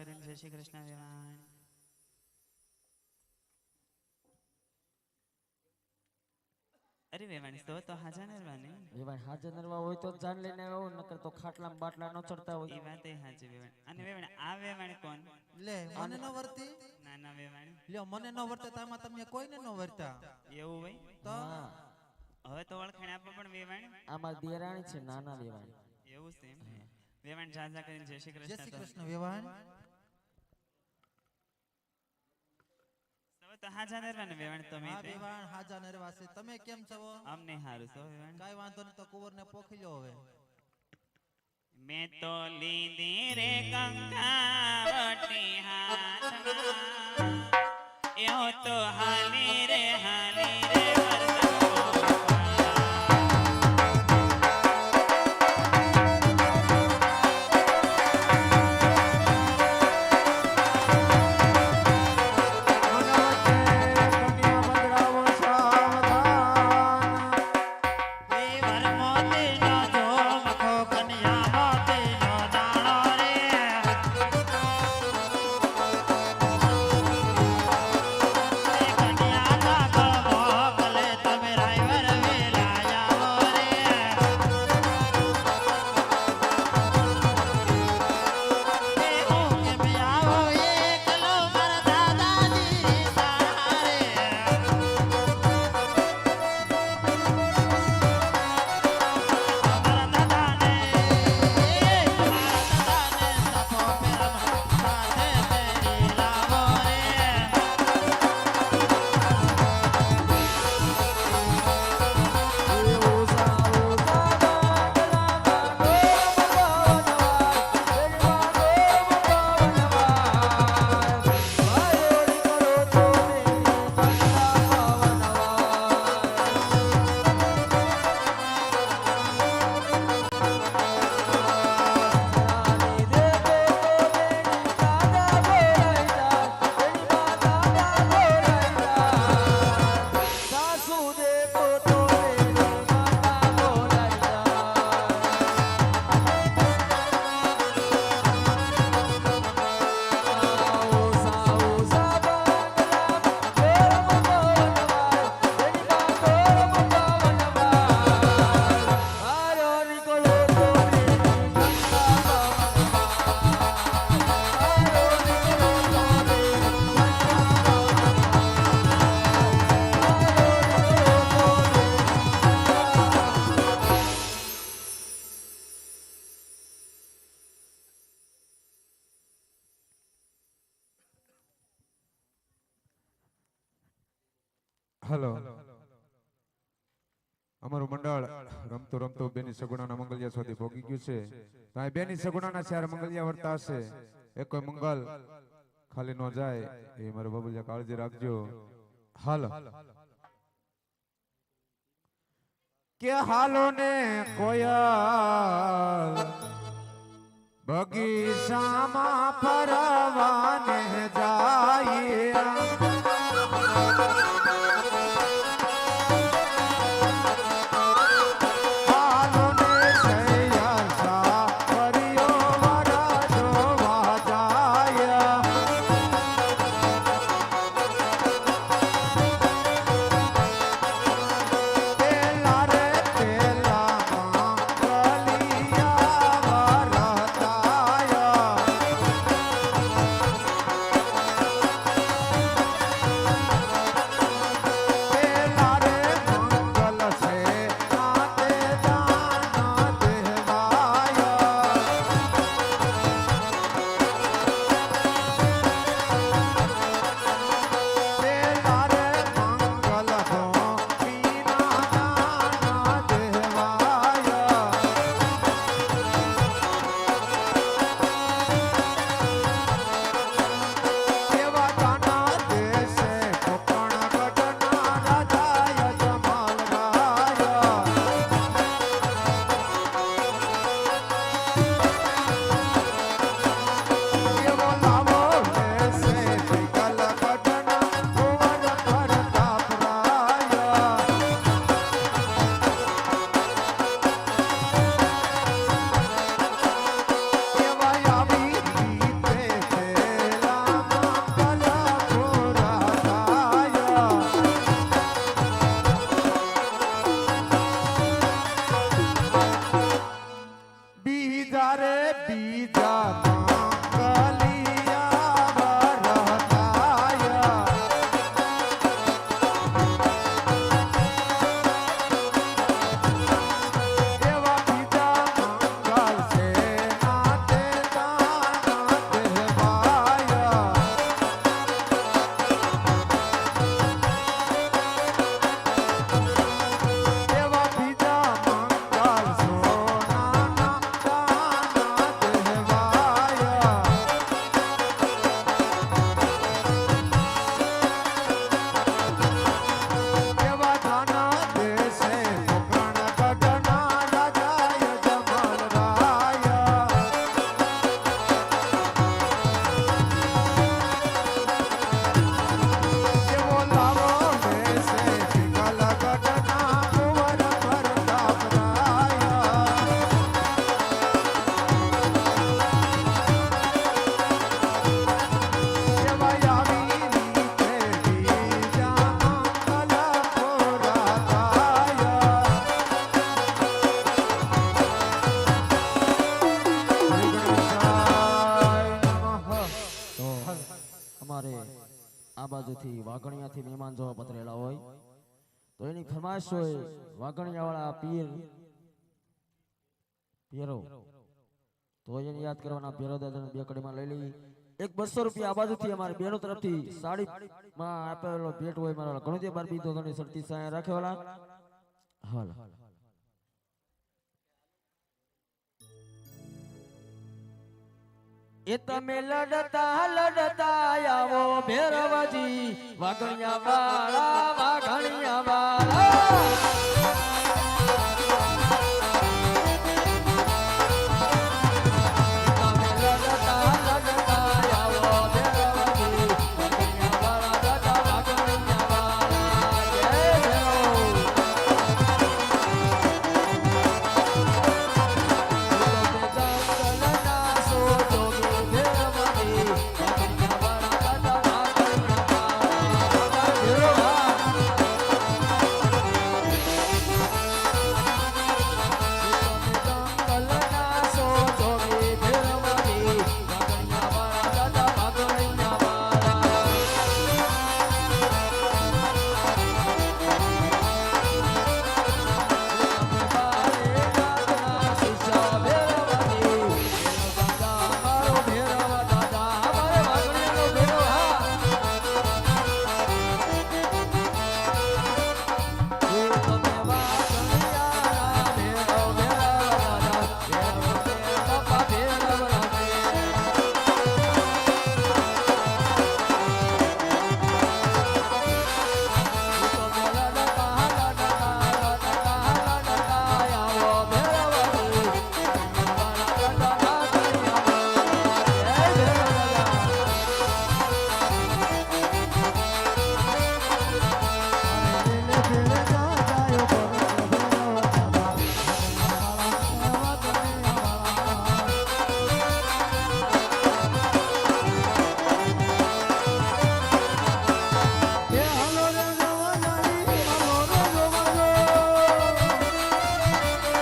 કરીને જય શ્રી કૃષ્ણ દેવાણ અરે વેવાણી તો તો હાજર નરવાની વેવાણ હાજર નરવા હોય તો જાન લઈને આવો નકર તો ખાટલા બાટલા નો ચડતા એ વાત એ હાચી વેવાણ. અને વેવાણ આ વેવાણ કોણ? લે મને ન વર્તી. ના ના વેવાણી. લ્યો મને ન વર્તા તામાં તમે કોઈને ન વર્તા. એવું હોય? તો? હવે તો ઓળખાણ આપો પણ વેવાણ. આમાં દેરાણી છે નાના વેવાણી. એવું છે વેવાણ જાજા કરીને જય શ્રી જય શ્રી કૃષ્ણ વેવાણ. તો હાજા નરવાને વેવાણ તમે હા વેવાણ હાજા નરવાસે તમે કેમ છો? અમને હારું છો વેવાણ. કાઈ વાંધો નહીં તો કુંવરને પોખી લો હવે. મેં તો લીધી રે કંકાવટી હાથમાં હલો. અમારું મંડળ રમતું રમતું બેની સગુણાના મંગલિયા સુધી ભોગી ગયું છે. તો બેની સગુણાના ચાર મંગલિયા વર્તા હશે. એ કોઈ મંગલ, ખાલી ન જાય. એ મારો બાબુલિયા કાળજી રાખજો. હાલો. કે હાલો ને કોયલ બગીચામાં ફરવાને જાય સાંજવા પતરેલા હોય. તો એની ફરમાશ હોય, વાઘણિયાવાળા પીર, પીરો. તો એને યાદ કરવાના પીરો દાદાને બે કડીમાં લઈ લઈ. એક બસો રૂપિયા આ બાજુથી અમારી બેનો તરફથી સાડી માં આપેલો ભેટ હોય, મારા ઘણું બાર બીજો ધણી સરતી સાયા રાખેવાલા હાલ. એ તમે લડતા લડતા આવો ભેરવજી વાઘણિયા વાળા વાઘણિયા